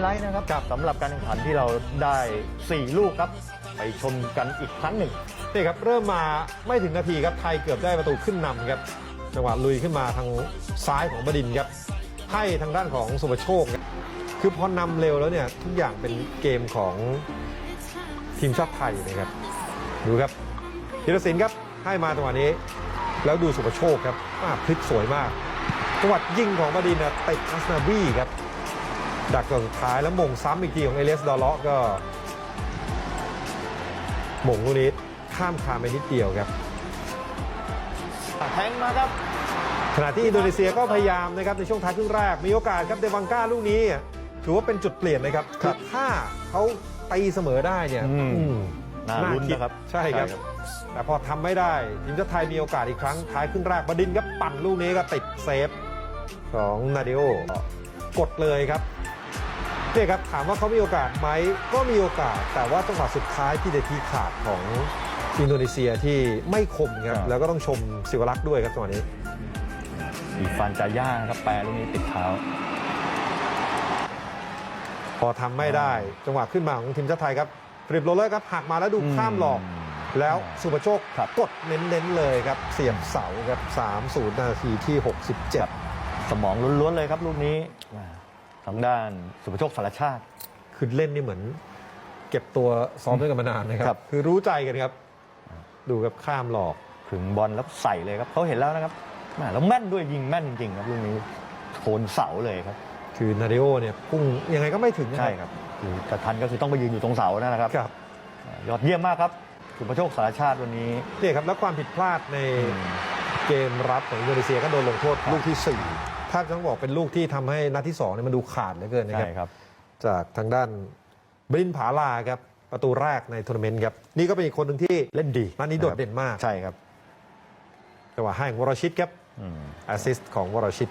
ไลท์นะครับครับสำหรับการแข่งขันที่เราได้ 4 ลูกครับ ไปชมกันอีกครั้งหนึ่งนี่ครับเริ่มมาไม่ถึงนาทีครับไทยเกือบได้ประตูขึ้นนำครับจังหวะลุยขึ้นมาทางซ้ายของบดินครับให้ทางด้านของสุภโชคครับคือพอนำเร็วแล้วเนี่ยทุกอย่างเป็นเกมของทีมชาติไทยนะครับ ดูครับธีรศิลป์ครับให้มาจังหวะนี้ แล้วดูสุภโชคครับอ่าพลิกสวยมากจังหวัดยิงของบดินนะติดอัสนาวีครับ ดักตัวสุดท้ายแล้วมงซ้ำอีกทีของเอเลสดอลเลาะก็หม่งลูกนี้ข้ามคานไปนิดเดียวครับแทงมาครับขณะที่อินโดนีเซียก็พยายามนะครับในช่วงท้ายครึ่งแรกมีโอกาสครับเดวังก้าลูกนี้ถือว่าเป็นจุดเปลี่ยนนะครับครับอถ้าเขาตีเสมอได้เนี่ยอืมอืมน่าลุ้นนะครับใช่ครับ แต่พอทำไม่ได้ทีมชาติไทยมีโอกาสอีกครั้งท้ายครึ่งแรกบดินทร์ก็ปั่นลูกนี้ก็ติดเซฟของนาเดโอกดเลยครับ เนี่ยครับถามว่าเขามีโอกาสไหมก็มีโอกาส แต่ว่าจังหวะสุดท้ายที่เดทีขาดของอินโดนีเซียที่ไม่คมครับ ครับ แล้วก็ต้องชมศิวรักษ์ด้วยครับจังหวะนี้อีฟานจาย่านะครับแปรลูกนี้ติดเท้า พอทำไม่ได้ จังหวะขึ้นมาของทีมชาติไทยครับฟริปโรลเลอร์ครับหักมาแล้วดูข้ามหลอก แล้วสุภโชคครับ กดเน้นๆเลยครับ เสียบเสาครับ3-0นาทีที่ 67 สมองล้วนๆเลยครับลูกนี้ ทางด้านสุภโชคสารชาติ คือเล่นนี่เหมือน เก็บตัวซ้อมด้วยกันมานานนะคครัรับ บ คือรู้ใจกันครับ ดูครับข้ามหลอก ถึงบอลแล้วใส่เลยครับเขาเห็นแล้วนะครับแหม่แล้วแม่นด้วยยิงแม่นจริงๆครับลูกนี้โคนเสาเลยครับ คือนาเดโอเนี่ยพุ่งยังไงก็ไม่ถึงนะใช่ครับคือจะทันก็คือต้องไปยืนอยู่ตรงเสานั่นนะครับ ครับยอดเยี่ยมมากครับสุภโชคสารชาติวันนี้เนี่ยครับแล้วความผิดพลาดในเกมรับของอินโดนีเซียก็โดนลงโทษครับลูกที่4 ถ้าต้องบอกเป็นลูกที่ทำให้นัดที่2เนี่ยมันดูขาดเหลือเกินนะครับใช่ครับ จากทางด้านบรินผาลาครับ ประตูแรกในทัวร์นาเมนต์ครับ นี่ก็เป็นอีกคนหนึ่งที่เล่นดีนัดนี้โดดเด่นมาก ใช่ครับจังหวะให้ของวรชิตครับอืมแอสซิสต์ของวรชิต